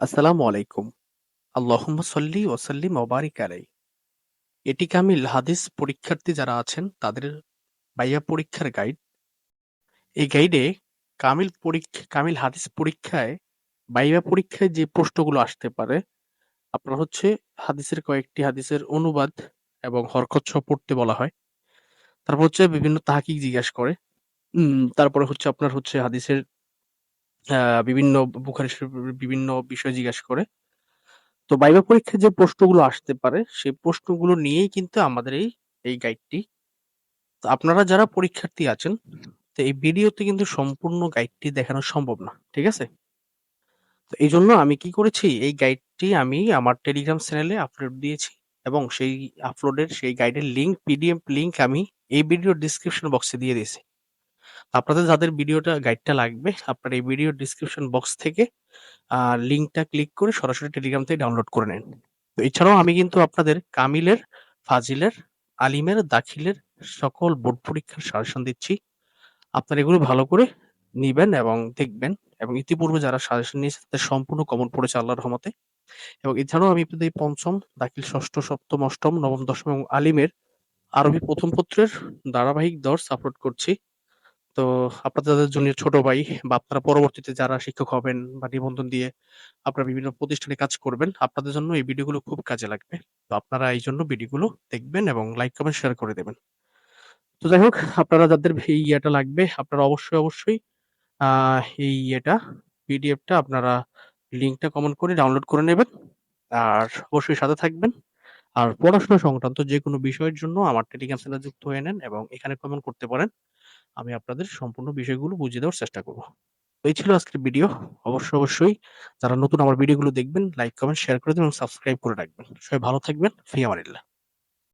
আসসালামু আলাইকুম। আল্লাহুম্মা সল্লি ওয়া সাল্লিম ওয়া বারিক এটি কামিল হাদিস পরীক্ষার্থী যারা আছেন তাদের বাইয়া পরীক্ষার গাইড। এই গাইডে কামিল পরীক্ষা কামিল হাদিস পরীক্ষায় বাইবা পরীক্ষায় যে প্রশ্নগুলো আসতে পারে, আপনার হচ্ছে হাদিসের কয়েকটি হাদিসের অনুবাদ এবং হরকত সহ পড়তে বলা হয়। তারপর হচ্ছে বিভিন্ন তাহকিক জিজ্ঞাসা করে। তারপরে হচ্ছে আপনার হচ্ছে হাদিসের আ বিভিন্ন বুখারী শরীফের বিভিন্ন বিষয় জিজ্ঞাসা করে। তো ভাইবা পরীক্ষায় যে প্রশ্নগুলো আসতে পারে, সেই প্রশ্নগুলো নিয়েই কিন্তু আমাদের এই, এই গাইডটি। তো আপনারা যারা পরীক্ষার্থী আছেন, তো এই ভিডিওতে কিন্তু সম্পূর্ণ গাইডটি দেখানো সম্ভব না। ঠিক আছে? তো এইজন্য আমি কি করেছি, এই গাইডটি আমি আমার টেলিগ্রাম চ্যানেলে আপলোড দিয়েছি এবং সেই আপলোডের সেই গাইডের লিঙ্ক পিডিএফ লিঙ্ক আমি এই ভিডিওর ডেসক্রিপশন বক্সে দিয়ে দিয়েছি। আপনাদের যাদের ভিডিওটা গাইডটা লাগবে, আপনারা এই ভিডিও ডেসক্রিপশন বক্স থেকে লিঙ্কটা ক্লিক করে সরাসরি টেলিগ্রাম থেকে ডাউনলোড করে নেন। তো এছাড়াও আমি কিন্তু আপনাদের কামিলের, ফাজিলের, আলিমের, দাখিলের সকল বোর্ড পরীক্ষার সাজেশন দিচ্ছি। আপনারা এগুলো ভালো করে নিবেন এবং দেখবেন এবং ইতিপূর্বে যারা সাজেশন নিয়েছে তাদের সম্পূর্ণ কমন পড়েছে আল্লাহর রহমতে। এবং এছাড়াও আমি আপনাদের ৫ম, দাখিল ৬ষ্ঠ, ৭ম, ৮ম, ৯ম, ১০ম এবং আলিমের আরবি প্রথম পত্রের ধারাবাহিক দর্স আপলোড করছি। তো আপনাদের জন্য ছোট ভাই বা আপনারা পরবর্তীতে যারা শিক্ষক হবেন বা নিবন্ধন দিয়ে আপনারা বিভিন্ন প্রতিষ্ঠানে কাজ করবেন, আপনাদের জন্য এই ভিডিওগুলো খুব কাজে লাগবে। তো আপনারা এই জন্য ভিডিওগুলো দেখবেন এবং লাইক, কমেন্ট, শেয়ার করে দেবেন। তো যাই হোক, আপনারা যাদের এই ইয়েটা লাগবে, আপনারা অবশ্যই, অবশ্যই আ এই ইয়েটা পিডিএফটা আপনারা লিঙ্কটা কমেন্ট করে ডাউনলোড করে নেবেন। আর অবশ্যই সাথে থাকবেন। আর পড়াশোনা সংক্রান্ত যেকোনো বিষয়ের জন্য আমার টেলিগ্রাম চ্যানেলে যুক্ত হয়ে নেন এবং এখানে কমেন্ট করতে পারেন। আমি আপনাদের সম্পূর্ণ বিষয়গুলো বুঝিয়ে দেওয়ার চেষ্টা করব। এই ছিল আজকের ভিডিও। অবশ্যই, অবশ্যই যারা নতুন আমার ভিডিওগুলো দেখবেন, লাইক, কমেন্ট, শেয়ার করে দেবেন এবং সাবস্ক্রাইব করে রাখবেন। সবাই ভালো থাকবেন। ফি আমানিল্লাহ।